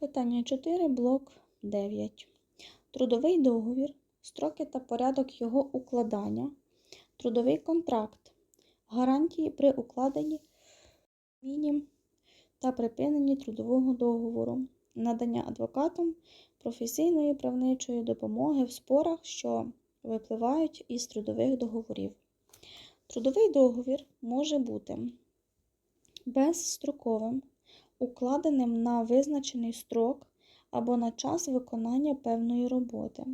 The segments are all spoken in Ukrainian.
Питання 4, блок 9. Трудовий договір, строки та порядок його укладання, трудовий контракт, гарантії при укладенні, зміні та припиненні трудового договору, надання адвокатам професійної правничої допомоги в спорах, що випливають із трудових договорів. Трудовий договір може бути безстроковим, укладеним на визначений строк або на час виконання певної роботи.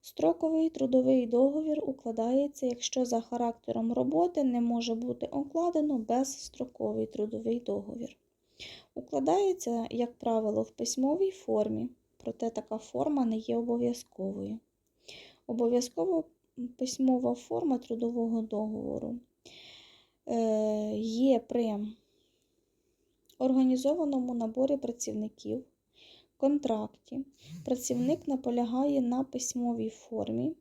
Строковий трудовий договір укладається, якщо за характером роботи не може бути укладено безстроковий трудовий договір. Укладається, як правило, в письмовій формі, проте така форма не є обов'язковою. Обов'язково письмова форма трудового договору е, є при організованому наборі працівників, контракті. Працівник наполягає на письмовій формі.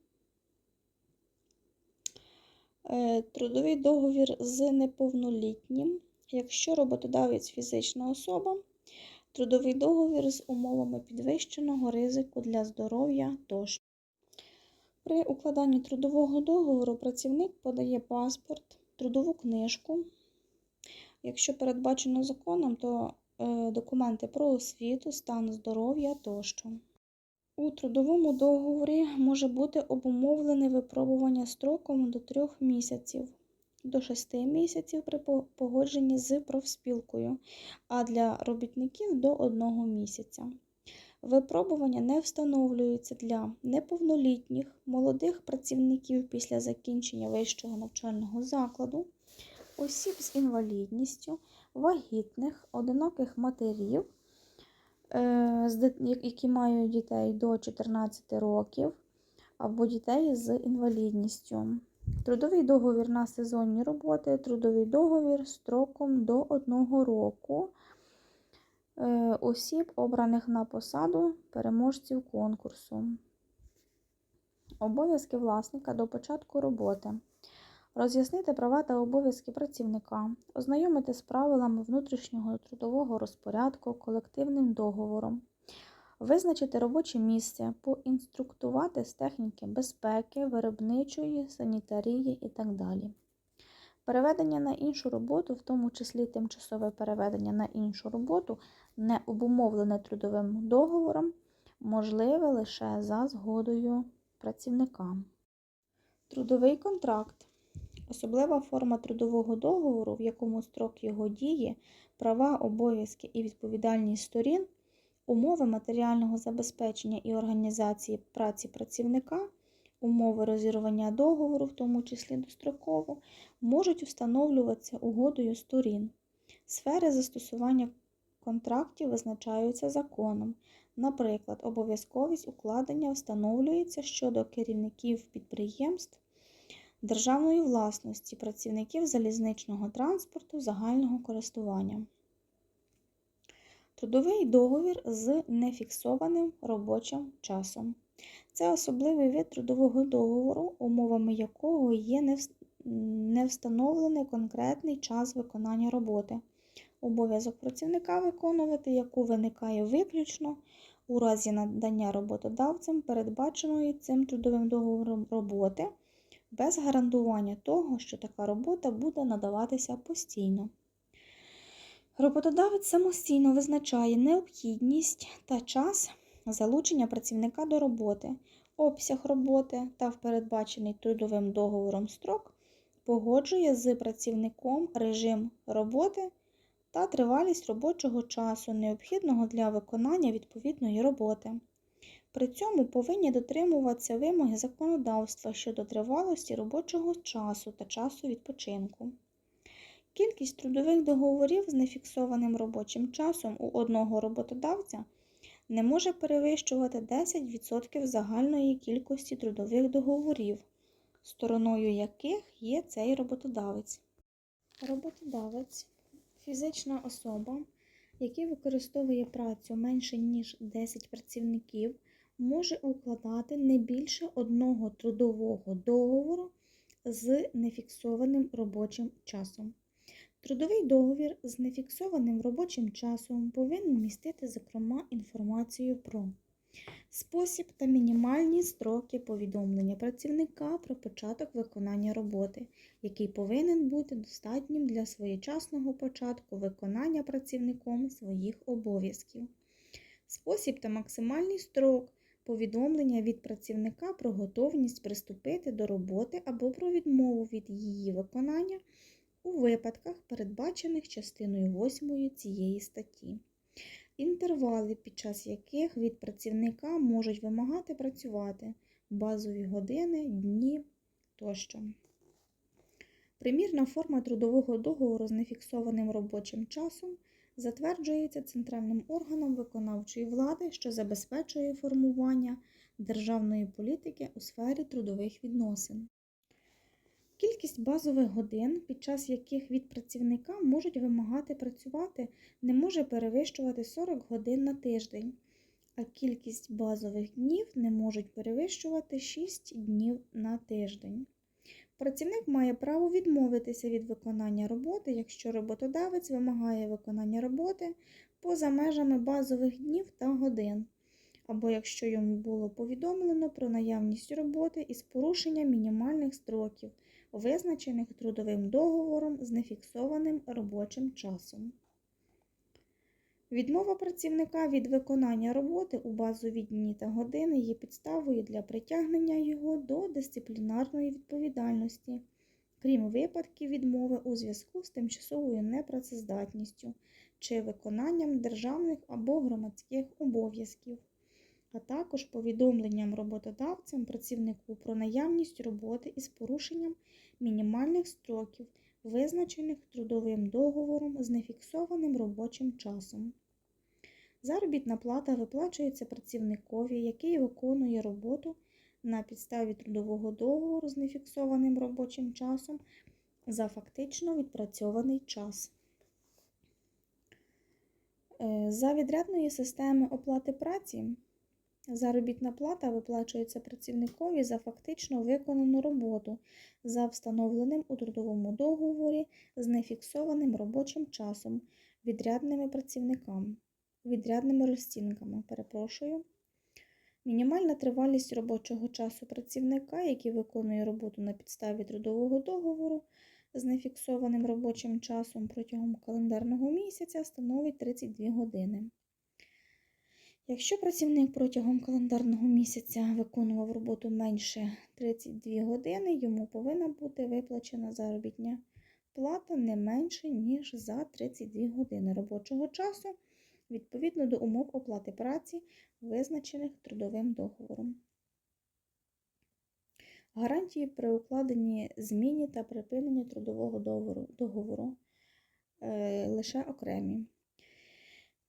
Е, Трудовий договір з неповнолітнім, якщо роботодавець фізична особа, трудовий договір з умовами підвищеного ризику для здоров'я тощо. При укладанні трудового договору працівник подає паспорт, трудову книжку. Якщо передбачено законом, то е, документи про освіту, стан здоров'я тощо. У трудовому договорі може бути обумовлене випробування строком до 3 місяців, до 6 місяців при погодженні з профспілкою, а для робітників до 1 місяця. Випробування не встановлюється для неповнолітніх, молодих працівників після закінчення вищого навчального закладу, осіб з інвалідністю, вагітних, одиноких матерів, е, які мають дітей до 14 років, або дітей з інвалідністю. Трудовий договір на сезонні роботи, трудовий договір строком до 1 року. Е, осіб, обраних на посаду переможців конкурсу. Обов'язки власника до початку роботи. Роз'яснити права та обов'язки працівника, ознайомити з правилами внутрішнього трудового розпорядку колективним договором, визначити робоче місце, поінструктувати з техніки безпеки, виробничої, санітарії і так далі. Переведення на іншу роботу, в тому числі тимчасове переведення на іншу роботу, не обумовлене трудовим договором, можливе лише за згодою працівника. Трудовий контракт особлива форма трудового договору, в якому строк його дії, права, обов'язки і відповідальність сторін, умови матеріального забезпечення і організації праці працівника умови розірвання договору, в тому числі достроково, можуть встановлюватися угодою сторін. Сфери застосування контрактів визначаються законом. Наприклад, обов'язковість укладення встановлюється щодо керівників підприємств державної власності, працівників залізничного транспорту загального користування. Трудовий договір з нефіксованим робочим часом. Це особливий вид трудового договору, умовами якого є не встановлений конкретний час виконання роботи. Обов'язок працівника виконувати, яку виникає виключно у разі надання роботодавцем передбаченої цим трудовим договором роботи, без гарантування того, що така робота буде надаватися постійно. Роботодавець самостійно визначає необхідність та час залучення працівника до роботи, обсяг роботи та в передбачений трудовим договором строк погоджує з працівником режим роботи та тривалість робочого часу, необхідного для виконання відповідної роботи. При цьому повинні дотримуватися вимоги законодавства щодо тривалості робочого часу та часу відпочинку. Кількість трудових договорів з нефіксованим робочим часом у одного роботодавця не може перевищувати 10% загальної кількості трудових договорів, стороною яких є цей роботодавець. Роботодавець фізична особа, який використовує працю менше, ніж 10 працівників, може укладати не більше одного трудового договору з нефіксованим робочим часом. Трудовий договір з нефіксованим робочим часом повинен містити, зокрема, інформацію про спосіб та мінімальні строки повідомлення працівника про початок виконання роботи, який повинен бути достатнім для своєчасного початку виконання працівником своїх обов'язків. Спосіб та максимальний строк повідомлення від працівника про готовність приступити до роботи або про відмову від її виконання у випадках, передбачених частиною 8 цієї статті. Інтервали, під час яких від працівника можуть вимагати працювати базові години, дні тощо. Примірна форма трудового договору з нефіксованим робочим часом затверджується центральним органом виконавчої влади, що забезпечує формування державної політики у сфері трудових відносин. Кількість базових годин, під час яких від працівника можуть вимагати працювати, не може перевищувати 40 годин на тиждень, а кількість базових днів не можуть перевищувати 6 днів на тиждень. Працівник має право відмовитися від виконання роботи, якщо роботодавець вимагає виконання роботи поза межами базових днів та годин, або якщо йому було повідомлено про наявність роботи із порушенням мінімальних строків, визначених трудовим договором з нефіксованим робочим часом. Відмова працівника від виконання роботи у базові дні та години є підставою для притягнення його до дисциплінарної відповідальності, крім випадків відмови у зв'язку з тимчасовою непрацездатністю чи виконанням державних або громадських обов'язків, а також повідомленням роботодавцям працівнику про наявність роботи із порушенням мінімальних строків, визначених трудовим договором з нефіксованим робочим часом. Заробітна плата виплачується працівникові, який виконує роботу на підставі трудового договору з нефіксованим робочим часом за фактично відпрацьований час. Е, За відрядної системи оплати праці заробітна плата виплачується працівникові за фактично виконану роботу за встановленим у трудовому договорі з нефіксованим робочим часом відрядними працівниками відрядними розцінками. Перепрошую. Мінімальна тривалість робочого часу працівника, який виконує роботу на підставі трудового договору з нефіксованим робочим часом протягом календарного місяця, становить 32 години. Якщо працівник протягом календарного місяця виконував роботу менше 32 години, йому повинна бути виплачена заробітня плата не менше, ніж за 32 години робочого часу відповідно до умов оплати праці, визначених трудовим договором. Гарантії при укладенні зміні та припиненні трудового договору, договору е, лише окремі.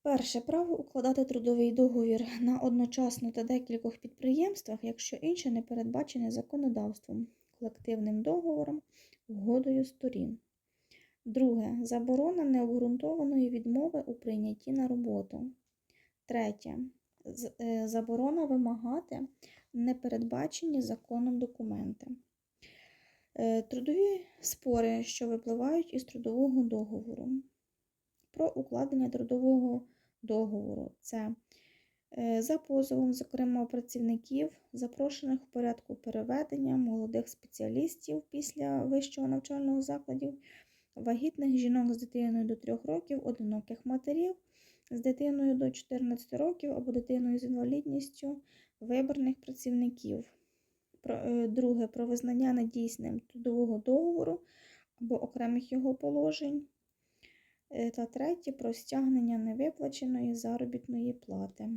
Перше право укладати трудовий договір на одночасно та декількох підприємствах, якщо інше не передбачене законодавством, колективним договором, угодою сторін. Друге. Заборона необґрунтованої відмови у прийнятті на роботу. Третє. Е, заборона вимагати непередбачені законом документи. Е, трудові спори, що випливають із трудового договору. Про укладення трудового договору. Це е, за позовом, зокрема, працівників, запрошених в порядку переведення молодих спеціалістів після вищого навчального закладів вагітних жінок з дитиною до 3 років, одиноких матерів з дитиною до 14 років або дитиною з інвалідністю, виборних працівників. Е, друге про визнання недійсним трудового договору або окремих його положень. Е, та третє про стягнення невиплаченої заробітної плати.